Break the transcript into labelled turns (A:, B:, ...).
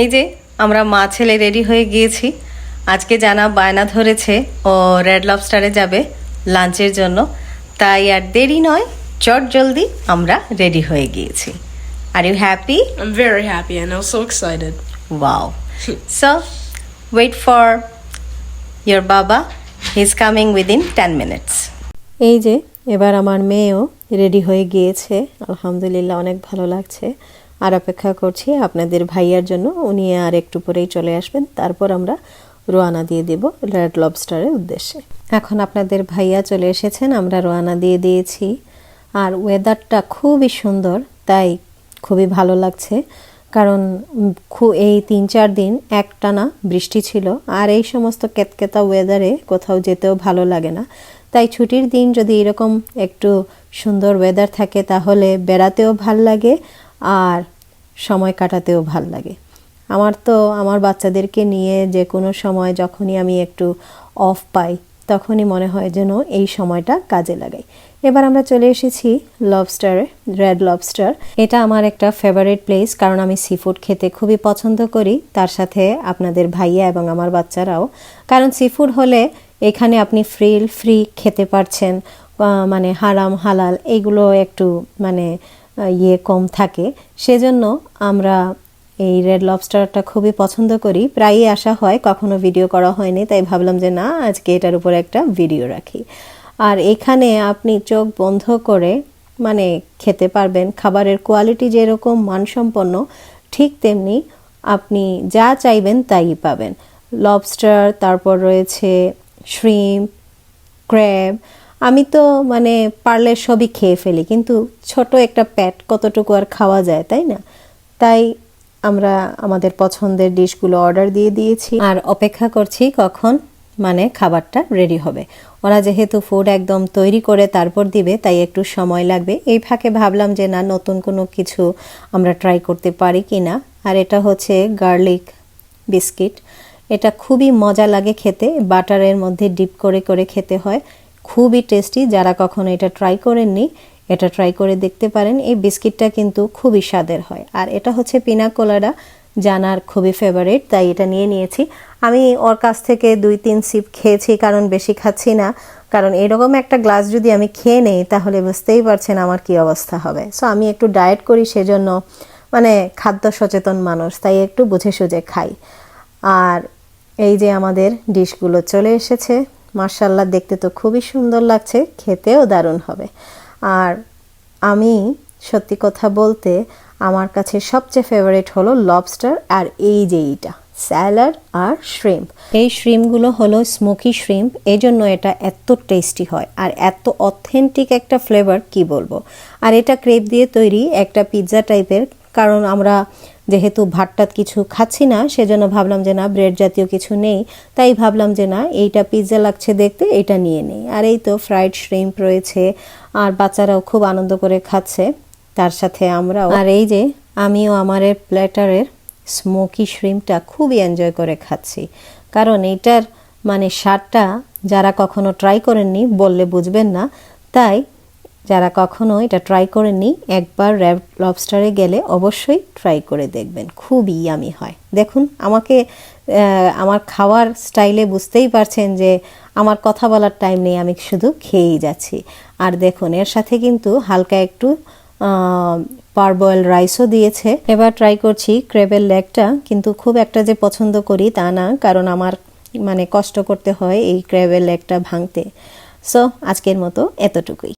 A: এই যে আমরা মা ছেলে রেডি হয়ে গিয়েছি। আজকে জানা বায়না ধরেছে ও রেড লবস্টারে যাবে লাঞ্চের জন্য। তাই আর দেরি নয় চট জলদি আমরা রেডি হয়ে গিয়েছি। Are you happy
B: I'm very happy and I'm so excited.
A: Wow so wait for your baba he is coming within ten minutes এই যে এবার আমার মেয়েও রেডি হয়ে গিয়েছে। আলহামদুলিল্লাহ অনেক ভালো লাগছে। আর অপেক্ষা করছি আপনাদের ভাইয়ার জন্য। উনি আর একটু পরেই চলে আসবেন। তারপর আমরা রোয়ানা দিয়ে দেব রেড লবস্টারের উদ্দেশ্যে। এখন আপনাদের ভাইয়া চলে এসেছেন, আমরা রোয়ানা দিয়ে দিয়েছি। আর ওয়েদারটা খুবই সুন্দর, তাই খুবই ভালো লাগছে। কারণ খু- এই তিন চার দিন একটানা বৃষ্টি ছিল, আর এই সমস্ত কেতকেতা ওয়েদারে কোথাও যেতেও ভালো লাগে না। তাই ছুটির দিন যদি এরকম একটু সুন্দর ওয়েদার থাকে, তাহলে বেড়াতেও ভালো লাগে। আর সময় কাটাতেও ভালো লাগে। আমার তো আমার বাচ্চাদেরকে নিয়ে যে কোনো সময় যখনই আমি একটু অফ পাই, তখনই মনে হয় যেন এই সময়টা কাজে লাগাই। এবার আমরা চলে এসেছি লবস্টারে রেড লবস্টার এটা আমার একটা ফেভারিট প্লেস কারণ আমি সি ফুড খেতে খুবই পছন্দ করি, তার সাথে আপনাদের ভাইয়া এবং আমার বাচ্চারাও। কারণ সি ফুড হলে এখানে আপনি ফ্রি ফ্রি খেতে পারছেন মানে হারাম, হালাল এইগুলো একটু মানে ইয়ে কম থাকে। সেজন্য আমরা এই রেড লবস্টারটা খুবই পছন্দ করি। প্রায়ই আসা হয়, কখনো ভিডিও করা হয়নি, তাই ভাবলাম যে না, আজকে এটার উপর একটা ভিডিও রাখি। আর এখানে আপনি চোখ বন্ধ করে মানে খেতে পারবেন, খাবারের কোয়ালিটি যেরকম মানসম্পন্ন, ঠিক তেমনি আপনি যা চাইবেন তাই পাবেন। লবস্টার, তারপর রয়েছে শ্রিম ক্র্যাব আমি তো মানে পারলে সবই খেয়ে ফেলি, কিন্তু ছোট একটা প্যাট কতটুকু আর খাওয়া যায়, তাই না? তাই আমরা আমাদের পছন্দের ডিশগুলো অর্ডার দিয়ে দিয়েছি। আর অপেক্ষা করছি কখন মানে খাবারটা রেডি হবে। ওরা যেহেতু ফুড একদম তৈরি করে তারপর দিবে, তাই একটু সময় লাগবে। এই ফাঁকে ভাবলাম যে, না, নতুন কোনো কিছু আমরা ট্রাই করতে পারি কি না আর এটা হচ্ছে গার্লিক বিস্কিট এটা খুবই মজা লাগে খেতে, বাটারের মধ্যে ডিপ করে করে খেতে হয়। খুবই টেস্টি। যারা কখনো এটা ট্রাই করেননি, এটা ট্রাই করে দেখতে পারেন। এই বিস্কিটটা কিন্তু খুবই স্বাদের হয়। আর এটা হচ্ছে পিনা কোলাডা, জানার খুবই ফেভারিট তাই এটা নিয়ে নিয়েছি। আমি ওর কাছ থেকে দুই তিন সিপ খেয়েছি, কারণ বেশি খাচ্ছি না। কারণ এরকম একটা গ্লাস যদি আমি খেয়ে নেই, তাহলে বুঝতেই পারছেন আমার কি অবস্থা হবে। সো আমি একটু ডায়েট করি সেজন্য মানে খাদ্য সচেতন মানুষ, তাই একটু বুঝে সুঝে খাই। আর এই যে আমাদের ডিশগুলো চলে এসেছে। মার্শাল্লাহ দেখতে তো খুবই সুন্দর লাগছে, খেতেও দারুণ হবে। আর আমি সত্যি কথা বলতে আমার কাছে সবচেয়ে ফেভারিট হলো লবস্টার আর এই যে এইটা স্যালাড আর শ্রিম্প এই শ্রিমগুলো হলো স্মোকি শ্রিম্প এই জন্য এটা এত টেস্টি হয় আর এত অথেন্টিক একটা ফ্লেভার কি বলব? আর এটা ক্রেপ দিয়ে তৈরি একটা পিৎজা টাইপের কারণ আমরা যেহেতু ভাতটাত কিছু খাচ্ছি না, সেজন্য ভাবলাম যে না ব্রেড জাতীয় কিছু নেই। তাই ভাবলাম যে না, এইটা পিৎজা লাগছে দেখতে এটা নিয়ে নেই। আর এই তো ফ্রাইড শ্রিম্প রয়েছে, আর বাচ্চারাও খুব আনন্দ করে খাচ্ছে, তার সাথে আমরাও। আর এই যে, আমিও আমার প্ল্যাটারের স্মোকি শ্রিমটা খুবই এনজয় করে খাচ্ছি। কারণ এইটার মানে স্বাদটা যারা কখনো ট্রাই করেননি, বললে বুঝবেন না। তাই যারা কখনো এটা ট্রাই করেননি, একবার র্যাব লবস্টারে গেলে অবশ্যই ট্রাই করে দেখবেন। খুবই ইয়ামি হয়। দেখুন, আমাকে আমার খাওয়ার স্টাইলে বুঝতেই পারছেন যে আমার কথা বলার টাইম নেই, আমি শুধু খেয়েই যাচ্ছি। আর দেখুন, এর সাথে কিন্তু হালকা একটু পারবয়েল রাইসও দিয়েছে। এবার ট্রাই করছি ক্রেবের লেগটা কিন্তু খুব একটা যে পছন্দ করি তা না, কারণ আমার মানে কষ্ট করতে হয় এই ক্রেবের লেগটা ভাঙতে। সো আজকের মতো এতটুকুই।